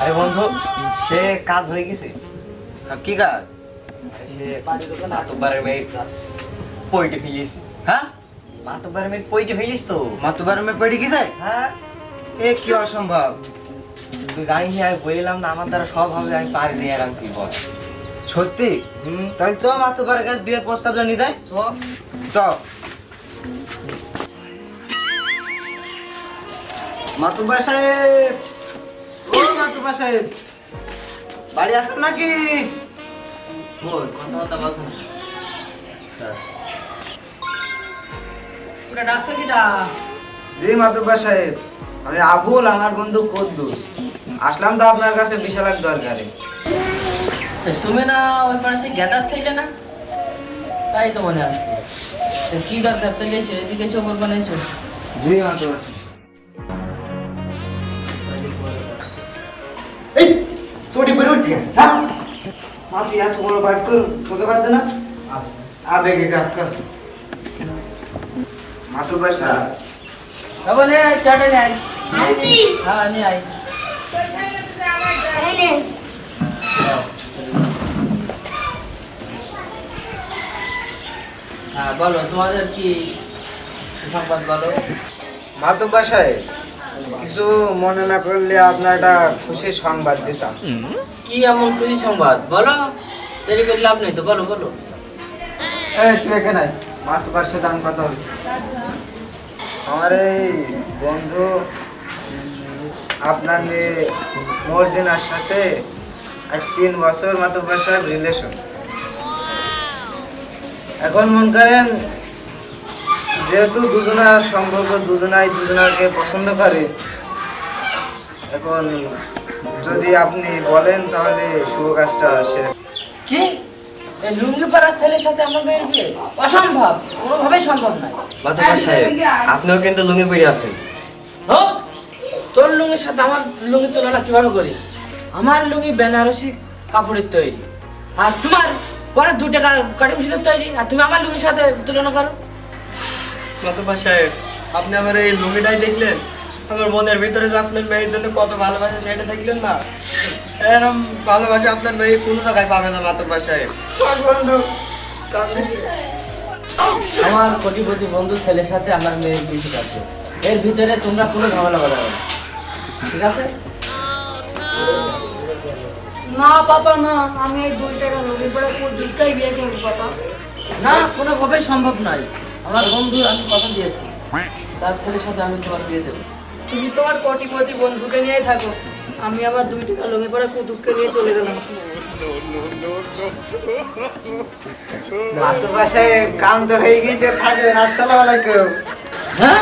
আরে বন্ধু সে কাজ হয়ে গেছে। কি কাজ? সে মাতুব্বারের মেয়ে পইটে ফেলিস হ্যাঁ? মাতুব্বারের মেয়ে পইটে ফেলিস তো। মাতুবার মে পড়ে গেছে? হ্যাঁ। এ কি অসম্ভব? তুই জানিস আমি বললাম না আমার দ্বারা সব হবে আমি পারি নিয়ে এলাম তুই বল? সত্যি? হুম। তাহলে চ মাতুবারের কাছে বিয়ের প্রস্তাবটা নিয়ে যায় চ। চ। মাতুবার সাহেব! ও মাতুবার সাহেব। বাড়ি আছেন নাকি? ওই কথা কথা বলতো ওটা ডাকছে কিটা? জি মাতুব্বা সাহেব আমি আবুল আমার বন্ধু কদ্দুস। আসলাম তো আপনার কাছে বিশাল এক দরকারে তুমি না ওই পাশে গ্যাদার ছিলে না? তাই তো মনে আসছে কি দরকার তাহলে এসো এদিকে চোখর বানাইছো জি মাতুব্বা। চটি পড়ে উঠছে এত বড় বাড়ি তোর তোকে পারতে না আবেগে কাজ কাজ মাতুব্বা সাহেব বাবা নে চাটে নে হ্যাঁ নে আয়। হ্যাঁ বলো তোমাদের কি সংবাদ বলো? সাহেব কিছু মনে না করলে আপনার একটা খুশি সংবাদ দিতাম। কি এমন খুশি সংবাদ? বলো। দেরি করে লাভ নেই তো বলো বলো। এই তুই এখানে। মাতুব্বার সাথে আমি কথা বলছি আমার এই বন্ধু আপনার মেয়ে মর্জিনার সাথে আজ তিন বছর মাতুব্বার সাহেব রিলেশন এখন মন করেন যেহেতু দুজনার সম্পর্ক দুজনাই দুজনাকে পছন্দ করে এখন যদি আপনি বলেন তাহলে শুভ কাজটা সেরে কি? এই লুঙ্গি পাড়ার ছেলের সাথে আমার মেয়ের বিয়ে? অসম্ভব। কোনোভাবেই সম্ভব নয়। মাতুব্বার সাহেব আপনিও কিন্তু লুঙ্গি আছেন। ও তোর লুঙ্গির সাথে আমার লুঙ্গির তুলনা কীভাবে করিস? আমার লুঙ্গি বেনারসি কাপড়ের তৈরি। আর তোমার করে দু টাকা কাটি তৈরি। আর তুমি আমার লুঙ্গির সাথে তুলনা করো। মাতুব্বার সাহেব আপনি আমার এই লুঙ্গিটাই দেখলেন? আমার মনের ভিতরে যে আপনার মেয়ের জন্য কত ভালোবাসা সেটা দেখলেন না? এরকম ভালোবাসা আপনার মেয়ে কোনো জায়গায় পাবে না মাতুব্বার সাহেব বন্ধু আমার কোটিপতি বন্ধু ছেলের সাথে আমার মেয়ের বিয়ে ঠিক আছে। এর ভিতরে তোমরা কোনো ঝামেলা বাজাবে ঠিক আছে? না পাপা না। আমি এই দুই টাকা নদী পড়ে পুলিশটাই বিয়ে করব পাপা। না কোনোভাবেই সম্ভব নয় আমার বন্ধু আমি কথা দিয়েছি। তার ছেলের সাথে আমি তোমার বিয়ে দেবো। তুমি তোমার কোটিপতি বন্ধুকে নিয়েই থাকো। আমি আমার দুই টাকা লোকে পড়া কুতুসকে নিয়ে চলে গেলাম। মাতৃভাষায় কাম তো হয়ে গিয়েছে থাকবেন আসসালামু আলাইকুম। হ্যাঁ?